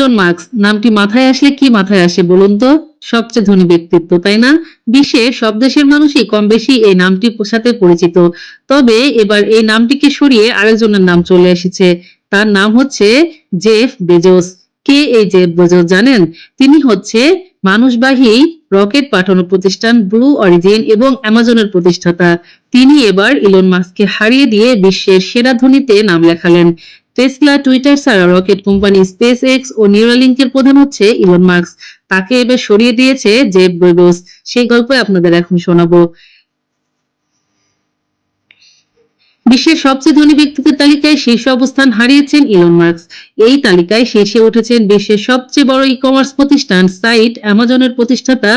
Elon marks নামটি মাথায় আসলে কি মাথায় আসে বলুন তো? সবচেয়ে ধনী ব্যক্তিত্ব, তাই না? বিশ্বের সব দেশের মানুষই কম বেশি এই নামটির সাথে পরিচিত। তবে এবার এই নামটিকে সরিয়ে আরেকজনের নাম চলে এসেছে। তার নাম হচ্ছে জেফ বেজোস। কে এই জেফ বেজোস জানেন? তিনি হচ্ছে মানুষবাহী রকেট পাঠানো প্রতিষ্ঠান ব্লু অরিজিন এবং অ্যামাজনের প্রতিষ্ঠাতা। তিনি এবার ইলন মাস্ককে হারিয়ে দিয়ে বিশ্বের সেরা ধনীতে নাম লেখালেন। টেসলা টুইটার ছাড়া রকেট কোম্পানি স্পেস এক্স ও নিউরালিঙ্কের প্রধান হচ্ছে ইলন মার্কস তাকে এবার সরিয়ে দিয়েছে জেফ বেজোস সেই গল্পই আপনাদের এখন শোনাবো। বিশ্বের সবচেয়ে ধনী ব্যক্তিদের তালিকায় শীর্ষ অবস্থান হারিয়েছেন ইলন মার্কস এই তালিকায় শীর্ষে উঠেছেন বিশ্বের সবচেয়ে বড় ই কমার্স প্রতিষ্ঠান সাইট অ্যামাজনের প্রতিষ্ঠাতা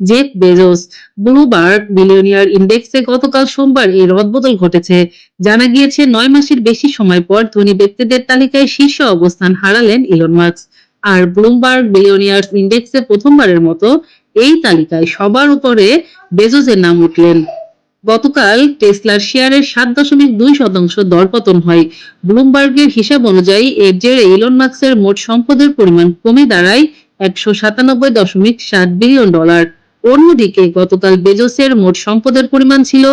জেফ বেজোস ব্লুবার্গ বিলিয়নিয়ার ইন্ডেক্সে গতকাল সোমবার এই রদবদল ঘটেছে। জানা গিয়েছে, নয় মাসের বেশি সময় পর ধনী ব্যক্তিদের তালিকায় শীর্ষ অবস্থান হারালেন ইলন মার্কস আর ব্লুমবার্গ, বিলিয়নিয়ার্স ইন্ডেক্সে প্রথমবারের মতো এই তালিকায় সবার উপরে বেজোসের নাম উঠলেন। গতকাল টেসলার শেয়ারের সাত দশমিক দুই শতাংশ দরপতন হয়। ব্লুমবার্গের হিসাব অনুযায়ী, এর জেরে ইলন মার্কসের মোট সম্পদের পরিমাণ কমে দাঁড়ায় একশো সাতানব্বই দশমিক সাত বিলিয়ন ডলার। অন্যদিকে গতকাল বেজোসের মোট সম্পদের পরিমাণ ছিল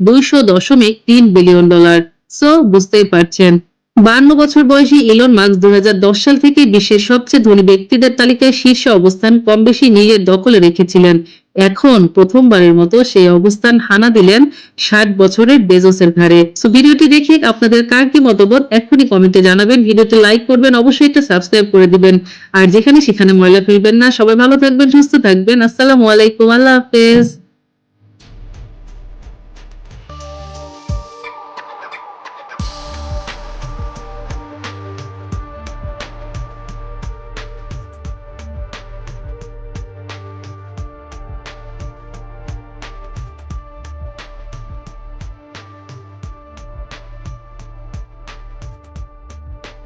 দুইশো দশমিক তিন বিলিয়ন ডলার। সো বুঝতেই পারছেন। বান্ন বছর বয়সী ইলন মার্কস দু সাল থেকে বিশ্বের সবচেয়ে ধনী ব্যক্তিদের তালিকায় শীর্ষে অবস্থান কম বেশি নিজের দখলে রেখেছিলেন। এখন প্রথমবারের মতো সেই অবস্থান হানা দিলেন ষাট বছরের বেজোসের ঘাড়ে। সো ভিডিওটি দেখে আপনাদের কার কি মতামত? এখনই কমেন্টে জানাবেন। ভিডিওটি লাইক করবেন, অবশ্যই এটা সাবস্ক্রাইব করে দিবেন। আর যেখানে সেখানে ময়লা ফেলবেন না। সবাই ভালো থাকবেন, সুস্থ থাকবেন। আসসালামু আলাইকুম। আল্লাহ হাফেজ।